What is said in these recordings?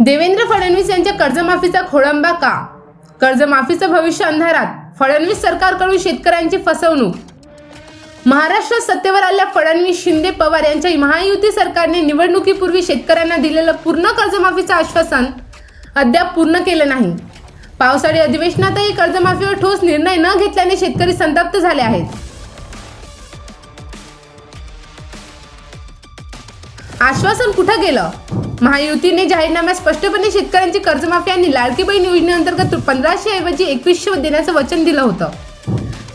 देवेंद्र फडणवीस यांच्या कर्जमाफीचा खोळंबा का? कर्जमाफीचं भविष्य अंधारात. फडणवीस सरकारकडून शेतकऱ्यांची फसवणूक. महाराष्ट्रात सत्तेवर आलेल्या फडणवीस शिंदे पवार यांच्या महायुती सरकारने निवडणुकीपूर्वी शेतकऱ्यांना दिलेलं पूर्ण कर्जमाफीचं आश्वासन अद्याप पूर्ण केलं नाही. पावसाळी अधिवेशनातही कर्जमाफीवर ठोस निर्णय न घेतल्याने शेतकरी संतप्त झाले आहेत. आश्वासन कुठं गेलं? महायुतीने जाहीरनाम्यात स्पष्टपणे शेतकऱ्यांची कर्जमाफी आणि लाडकी बहीण योजनेअंतर्गत पंधराशे ऐवजी एकवीसशे देण्याचं वचन दिलं होतं.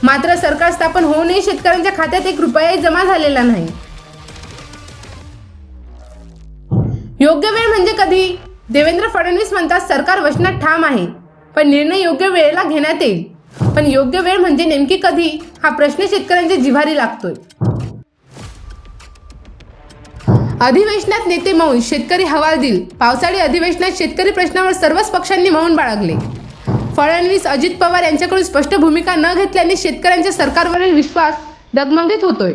मात्र सरकार स्थापन होऊनही शेतकऱ्यांच्या खात्यात एक रुपयाही जमा झालेला नाही. योग्य वेळ म्हणजे कधी? देवेंद्र फडणवीस म्हणतात सरकार वचनात ठाम आहे पण निर्णय योग्य वेळेला घेण्यात येईल. पण योग्य वेळ म्हणजे नेमकी कधी? हा प्रश्न शेतकऱ्यांच्या जिव्हारी लागतोय. अधिवेशनात नेते मौन शेतकरी हवालदिल पावसाळी अधिवेशनात शेतकरी प्रश्नावर सर्वच पक्षांनी मौन बाळगले. फडणवीस अजित पवार यांच्याकडून स्पष्ट भूमिका न घेतल्याने शेतकऱ्यांच्या सरकारवरील विश्वास डगमगीत होतोय.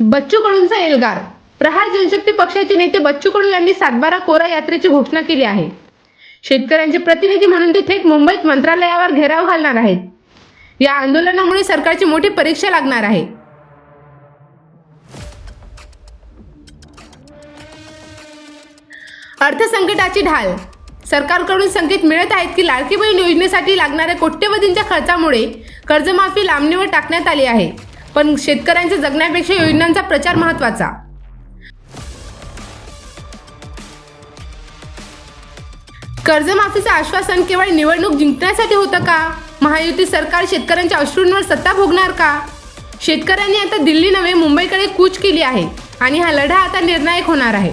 बच्चू कडूंचा एल्गार. प्रहार जनशक्ती पक्षाचे नेते बच्चू कडू यांनी सातबारा कोरा यात्रेची घोषणा केली आहे. शेतकऱ्यांचे प्रतिनिधी म्हणून ते थेट मुंबईत मंत्रालयावर घेराव घालणार आहेत. या आंदोलनामुळे सरकारची मोठी परीक्षा लागणार आहे. अर्थसंकटाची ढाल. सरकारकडून संकेत मिळत आहेत की लाडकी बहीण योजनेसाठी लागणाऱ्या कोट्यवधींच्या खर्चामुळे कर्जमाफी लांबणीवर टाकण्यात आली आहे. पण शेतकऱ्यांच्या जगण्यापेक्षा योजनांचा प्रचार महत्त्वाचा कर्जमाफीचं आश्वासन केवळ निवडणूक जिंकण्यासाठी होतं का? महायुती सरकार शेतकऱ्यांच्या अश्रूंवर सत्ता भोगणार का? शेतकऱ्यांनी आता दिल्ली नव्हे मुंबईकडे कूच केली आहे आणि हा लढा आता निर्णायक होणार आहे.